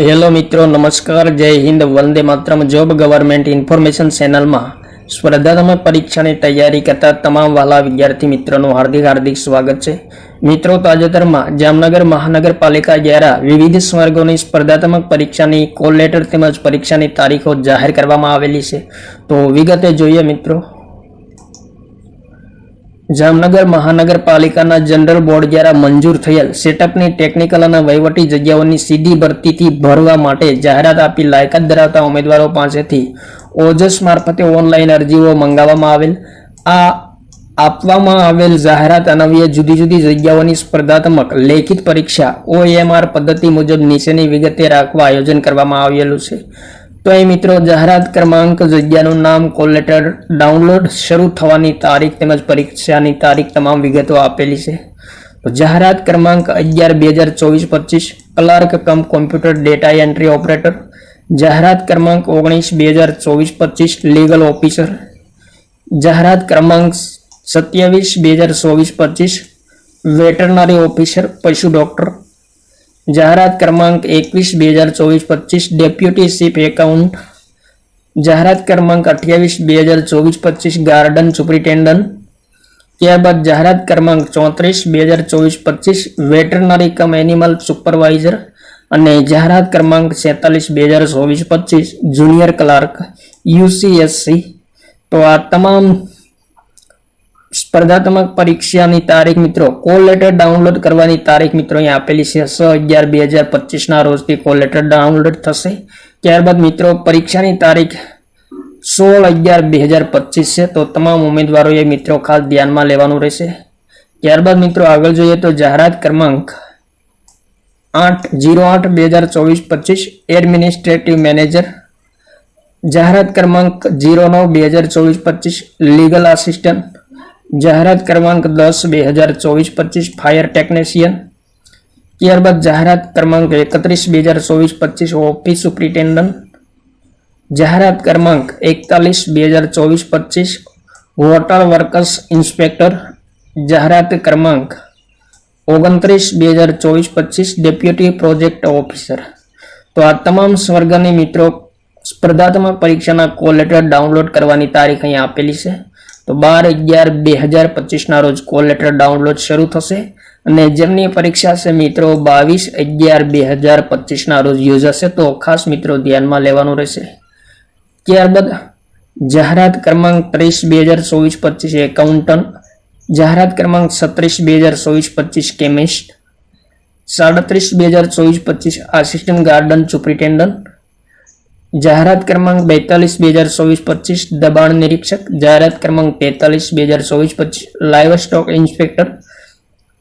Hello મિત્રો, નમસ્કાર, જય હિન્દ, વંદે માત્રમ, જોબ ગવર્મેન્ટ ઇન્ફોર્મેશન ચેનલમાં. સ્પર્ધાત્મક પરીક્ષાની તૈયારી કરતા તમામ વાલા વિદ્યાર્થી મિત્રોનું હાર્દિક હાર્દિક સ્વાગત છે. મિત્રો, તાજેતરમાં જામનગર મહાનગરપાલિકા દ્વારા વિવિધ સ્વર્ગોની સ્પર્ધાત્મક પરીક્ષાની કોલ લેટર તેમજ પરીક્ષાની તારીખો જાહેર કરવામાં આવેલી છે. તો વિગતે જોઈએ મિત્રો. જામનગર મહાનગરપાલિકાના જનરલ બોર્ડ દ્વારા મંજૂર થયેલ સેટઅપની ટેકનિકલ અને વહીવટી જગ્યાઓની સીધી ભરતીથી ભરવા માટે જાહેરાત આપી લાયકાત ધરાવતા ઉમેદવારો પાસેથી ઓજસ મારફતે ઓનલાઈન અરજીઓ મંગાવવામાં આવેલ. આ આપવામાં આવેલ જાહેરાત અનવ્ય જુદી જુદી જગ્યાઓની સ્પર્ધાત્મક લેખિત પરીક્ષા ઓએમઆર પદ્ધતિ મુજબ નીચેની વિગતે રાખવા આયોજન કરવામાં આવેલું છે. તો એ મિત્રો, જાહેરાત ક્રમાંક જગ્યાનું નામ, કોલ લેટર ડાઉનલોડ શરૂ થવાની તારીખ તેમજ પરીક્ષાની તારીખ તમામ વિગતો આપેલી છે. તો જાહેરાત ક્રમાંક અગિયાર બે હજાર ચોવીસ પચીસ, clerk cum computer data entry operator. જાહેરાત ક્રમાંક ઓગણીસ બે હજાર ચોવીસ પચીસ, લીગલ ઓફિસર. જાહેરાત ક્રમાંક સત્યાવીસ બે હજાર ચોવીસ પચીસ, વેટરનરી ઓફિસર, પશુ ડોક્ટર. જાહેરાત ક્રમાંક એકવીસ, બે હજાર ચોવીસ, પચીસ, ડેપ્યુટી ચીફ એકાઉન્ટ. જાહેરાત ક્રમાંક અઠ્યાવીસ, બે હજાર ચોવીસ, પચીસ, ગાર્ડન સુપ્રિન્ટેન્ડન્ટ. ત્યારબાદ જાહેરાત ક્રમાંક ચોત્રીસ, બે હજાર ચોવીસ, પચીસ, વેટરનરી કમ એનિમલ સુપરવાઇઝર. અને જાહેરાત ક્રમાંક છેતાલીસ બે હજાર ચોવીસ, પચીસ, જુનિયર ક્લાર્ક, યુસીએસસી. તો આ તમામ સ્પર્ધાત્મક પરીક્ષાની તારીખ મિત્રો કોલ લેટર ડાઉનલોડ કરવાની તારીખ મિત્રો અહીંયા આપેલી છે. છ અગિયાર બે હજાર પચીસના રોજથી કોલ લેટર ડાઉનલોડ થશે. ત્યારબાદ મિત્રો, પરીક્ષાની તારીખ સોળ અગિયાર બે હજાર પચીસ છે. તો તમામ ઉમેદવારોએ મિત્રો ખાસ ધ્યાનમાં લેવાનું રહેશે. ત્યારબાદ મિત્રો આગળ જોઈએ તો જાહેરાત ક્રમાંક આઠ જીરો આઠ બે હજાર ચોવીસ પચીસ એડમિનિસ્ટ્રેટિવ મેનેજર જાહેરાત ક્રમાંક જીરો નવ બે હજાર ચોવીસ પચીસ લીગલ આસિસ્ટન્ટ જાહેરાત ક્રમાંક દસ, બે હજાર ચોવીસ, પચીસ, ફાયર ટેકનિશિયન. ત્યારબાદ જાહેરાત ક્રમાંક એકત્રીસ, બે હજાર ચોવીસ, પચીસ, ઓફિસ સુપ્રિન્ટેન્ડન્ટ. જાહેરાત ક્રમાંક એકતાલીસ, બે હજાર ચોવીસ, પચીસ, હોટલ વર્કર્સ ઇન્સ્પેક્ટર. જાહેરાત ક્રમાંક ઓગણત્રીસ, બે હજાર ચોવીસ, પચીસ, ડેપ્યુટી પ્રોજેક્ટ ઓફિસર. તો આ તમામ સ્વર્ગની મિત્રો, સ્પર્ધાત્મક પરીક્ષાના કોલ લેટર ડાઉનલોડ કરવાની તારીખ અહીં આપેલી છે. તો બાર અગિયાર બે હજાર પચીસના રોજ કોલ લેટર ડાઉનલોડ શરૂ થશે અને જેમની પરીક્ષા છે મિત્રો બાવીસ અગિયાર બે હજાર પચીસના રોજ યોજાશે, તો ખાસ મિત્રો ધ્યાનમાં લેવાનું રહેશે. ત્યારબાદ જાહેરાત ક્રમાંક ત્રીસ બે હજાર ચોવીસ પચીસ એકાઉન્ટન્ટ, જાહેરાત ક્રમાંક છત્રીસ બે હજાર ચોવીસ પચીસ કેમિસ્ટ, સાડત્રીસ બે હજાર ચોવીસ પચીસ આસિસ્ટન્ટ ગાર્ડન સુપ્રિન્ટેન્ડન્ટ જાહેરાત ક્રમાંક બેતાલીસ બે હજાર ચોવીસ પચીસ દબાણ નિરીક્ષક જાહેરાત ક્રમાંક તેતાલીસ બે હજાર ચોવીસ પચીસ લાઇવ સ્ટોક ઇન્સ્પેક્ટર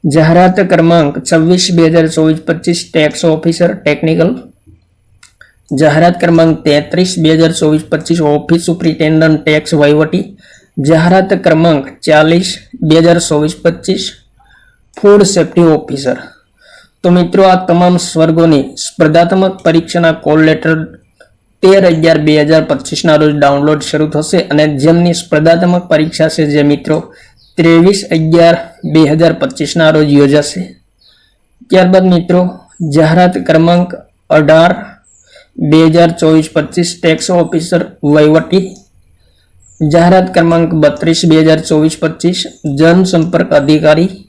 જાહેરાત ક્રમાંક છવ્વીસ બે હજાર ચોવીસ પચીસ ટેક્સ ઓફિસર ટેકનિકલ જાહેરાત ક્રમાંક તેત્રીસ બે હજાર ચોવીસ પચીસ ઓફિસ સુપ્રિન્ટેન્ડન્ટ ટેક્સ વહીવટી જાહેરાત ક્રમાંક ચાલીસ બે હજાર ચોવીસ પચીસ ફૂડ સેફ્ટી ઓફિસર તો મિત્રો આ તમામ સ્વર્ગોની સ્પર્ધાત્મક પરીક્ષાના કોલ લેટર તેર અગિયાર બે હજાર પચીસના રોજ ડાઉનલોડ શરૂ થશે અને જેમની સ્પર્ધાત્મક પરીક્ષા છે જે મિત્રો ત્રેવીસ અગિયાર બે હજાર પચીસના રોજ યોજાશે. ત્યારબાદ મિત્રો, જાહેરાત ક્રમાંક અઢાર બે હજાર ચોવીસ પચીસ ટેક્સ ઓફિસર વહીવટી. જાહેરાત ક્રમાંક બત્રીસ બે હજાર ચોવીસ પચીસ જનસંપર્ક અધિકારી.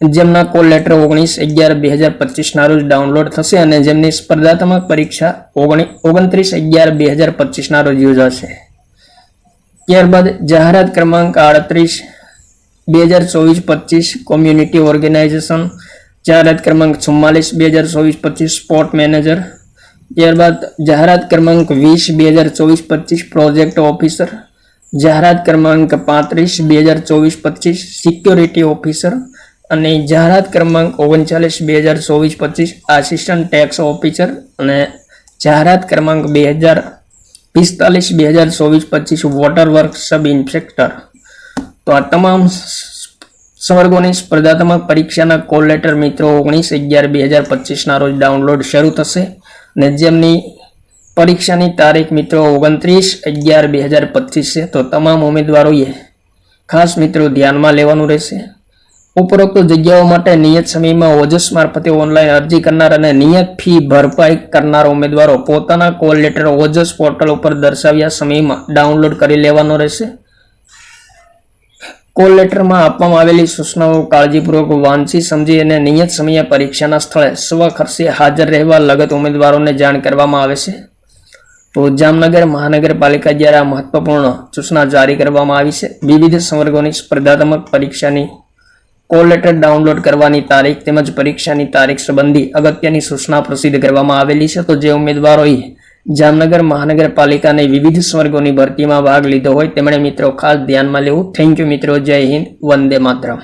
જેમના કોલ લેટર ઓગણીસ અગિયાર બે હજાર પચીસના રોજ ડાઉનલોડ થશે અને જેમની સ્પર્ધાત્મક પરીક્ષા ઓગણી ઓગણત્રીસ અગિયાર બે હજાર પચીસના રોજ યોજાશે. ત્યારબાદ જાહેરાત ક્રમાંક આડત્રીસ બે હજાર ચોવીસ પચીસ કોમ્યુનિટી ઓર્ગેનાઇઝેશન જાહેરાત ક્રમાંક ચુમ્માલીસ બે હજાર ચોવીસ પચીસ સ્પોર્ટ મેનેજર ત્યારબાદ જાહેરાત ક્રમાંક વીસ બે હજાર ચોવીસ પચીસ પ્રોજેક્ટ ઓફિસર જાહેરાત ક્રમાંક પાંત્રીસ બે હજાર ચોવીસ પચીસ સિક્યોરિટી ઓફિસર અને જાહેરાત ક્રમાંક ઓગણચાલીસ બે હજાર ચોવીસ, પચીસ આસિસ્ટન્ટ ટેક્સ ઓફિસર અને જાહેરાત ક્રમાંક બે હજાર પિસ્તાલીસ બે હજાર ચોવીસ, પચીસ વોટર વર્ક સબ ઇન્સ્પેક્ટર તો આ તમામ સ્વર્ગોની સ્પર્ધાત્મક પરીક્ષાના કોલ લેટર મિત્રો ઓગણીસ, અગિયાર બે હજાર પચીસના રોજ ડાઉનલોડ શરૂ થશે. અને જેમની પરીક્ષાની તારીખ મિત્રો ઓગણત્રીસ, અગિયાર બે હજાર પચીસ છે, તો તમામ ઉમેદવારોએ ખાસ મિત્રો ધ્યાનમાં લેવાનું રહેશે. ઉપરોક્ત જગ્યાઓ માટે નિયત સમયમાં ઓજસ મારફતે ઓનલાઈન અરજી કરનાર અને નિયત ફી ભરપાઈ કરનાર ઉમેદવારો પોતાના કોલ લેટર ઓજસ પોર્ટલ ઉપર દર્શાવ્યા સમયમાં ડાઉનલોડ કરી લેવાનો રહેશે. કોલ લેટરમાં આપવામાં આવેલી સૂચનાઓ કાળજીપૂર્વક વાંચી સમજી અને નિયત સમયે પરીક્ષાના સ્થળે સ્વખર્ચે હાજર રહેવા લગત ઉમેદવારોને જાણ કરવામાં આવે છે. તો જામનગર મહાનગરપાલિકા દ્વારા મહત્વપૂર્ણ સૂચના જારી કરવામાં આવી છે. વિવિધ સંવર્ગોની સ્પર્ધાત્મક પરીક્ષાની કોલ લેટર ડાઉનલોડ કરવાની તારીખ તેમજ પરીક્ષાની તારીખ સંબંધી અગત્યની સૂચના પ્રસિદ્ધ કરવામાં આવેલી છે. તો જે ઉમેદવારોએ જામનગર મહાનગરપાલિકાની વિવિધ સ્વર્ગોની ભરતીમાં ભાગ લીધો હોય તેમણે મિત્રો ખાસ ધ્યાનમાં લેવું. થેન્ક યુ મિત્રો. જય હિન્દ. વંદે માતરમ.